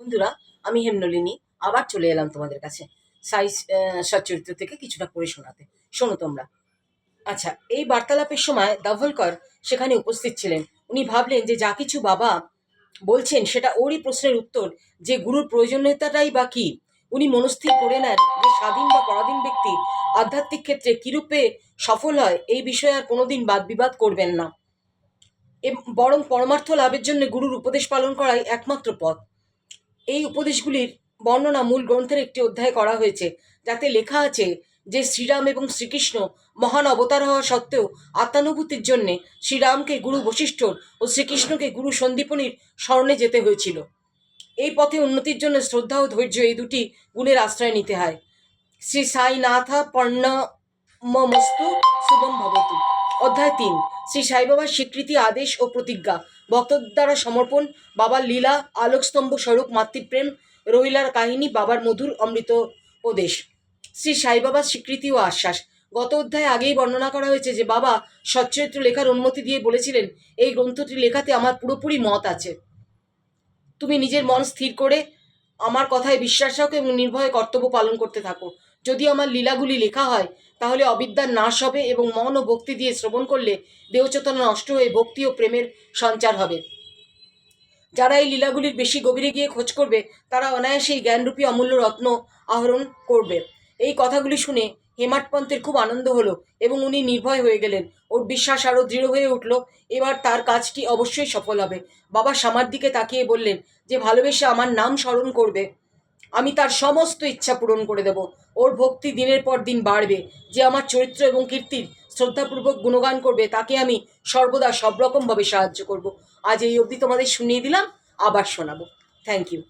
বন্ধুরা আমি হেমনলিনী আবার চলে এলাম তোমাদের কাছে। সাই আহ, সচ্চরিত্র থেকে কিছুটা পড়ে শোনাতে। শোনো তোমরা। আচ্ছা এই বার্তালাপের সময় দাভলকর সেখানে উপস্থিত ছিলেন। উনি ভাবলেন যে যা কিছু বাবা বলছেন সেটা ওরই প্রশ্নের উত্তর। যে গুরুর প্রয়োজনীয়তাটাই বা কি? উনি মনস্থির করে নেন যে স্বাধীন বা পরাধীন ব্যক্তি আধ্যাত্মিক ক্ষেত্রে কিরূপে সফল হয় এই বিষয়ে আর কোনোদিন বাদ বিবাদ করবেন না। বরং পরমার্থ লাভের জন্য গুরুর উপদেশ পালন করাই একমাত্র পথ। এই উপদেশগুলির বর্ণনা মূল গ্রন্থের একটি অধ্যায় করা হয়েছে। যাতে লেখা আছে যে শ্রীরাম এবং শ্রীকৃষ্ণ মহান অবতার হওয়া সত্ত্বেও আত্মানুভূতির জন্যে শ্রীরামকে গুরু বশিষ্ঠ ও শ্রীকৃষ্ণকে গুরু সন্দীপনীর স্মরণে যেতে হয়েছিল। এই পথে উন্নতির জন্য শ্রদ্ধা ও ধৈর্য এই দুটি গুণের আশ্রয় নিতে হয়। শ্রী সাই নাথা পর্ণমস্তু শুভম ভবতু অধ্যায় তিন। শ্রী সাই বাবার স্বীকৃতি আদেশ ও প্রতিজ্ঞা। ভক্তদের দ্বারা সমর্পণ, বাবার লীলা, আলোকস্তম্ভ স্বরূপ, মাতৃপ্রেম, রহিলার কাহিনী, বাবার মধুর অমৃত উপদেশ। শ্রী সাই বাবার স্বীকৃতি ও আশ্বাস। গত অধ্যায়ে আগেই বর্ণনা করা হয়েছে যে, বাবা সচ্চরিত্র লেখার অনুমতি দিয়ে বলেছিলেন, এই গ্রন্থটি লেখাতে আমার পুরোপুরি মত আছে। তুমি নিজের মন স্থির করে আমার কথায় বিশ্বাস রাখো এবং নির্ভয়ে কর্তব্য পালন করতে থাকো। যদি আমার লীলাগুলি লেখা হয়, তাহলে অবিদ্যার নাশ হবে এবং মন ও ভক্তি দিয়ে শ্রবণ করলে দেহচেতনা নষ্ট হয়ে ভক্তি ও প্রেমের সঞ্চার হবে। যারা এই লীলাগুলির বেশি গভীরে গিয়ে খোঁজ করবে, তারা অনায়াসেই জ্ঞানরূপী অমূল্য রত্ন আহরণ করবে। এই কথাগুলি শুনে হেমাট পন্থের খুব আনন্দ হলো এবং উনি নির্ভয় হয়ে গেলেন। ওর বিশ্বাস আরও দৃঢ় হয়ে উঠল, এবার তার কাজটি অবশ্যই সফল হবে। বাবা সামার দিকে তাকিয়ে বললেন যে, ভালোবেসে আমার নাম স্মরণ করবে। আমি তার সমস্ত ইচ্ছা পূরণ করে দেব। ওর ভক্তি দিনের পর দিন বাড়বে। যে আমার চরিত্র এবং কীর্তির শ্রদ্ধাপূর্বক গুণগান করবে, তাকে আমি সর্বদা সব রকমভাবে সাহায্য করব। আজ এই অবধি তোমাদের শুনিয়ে দিলাম, আবার শোনাবো। Thank you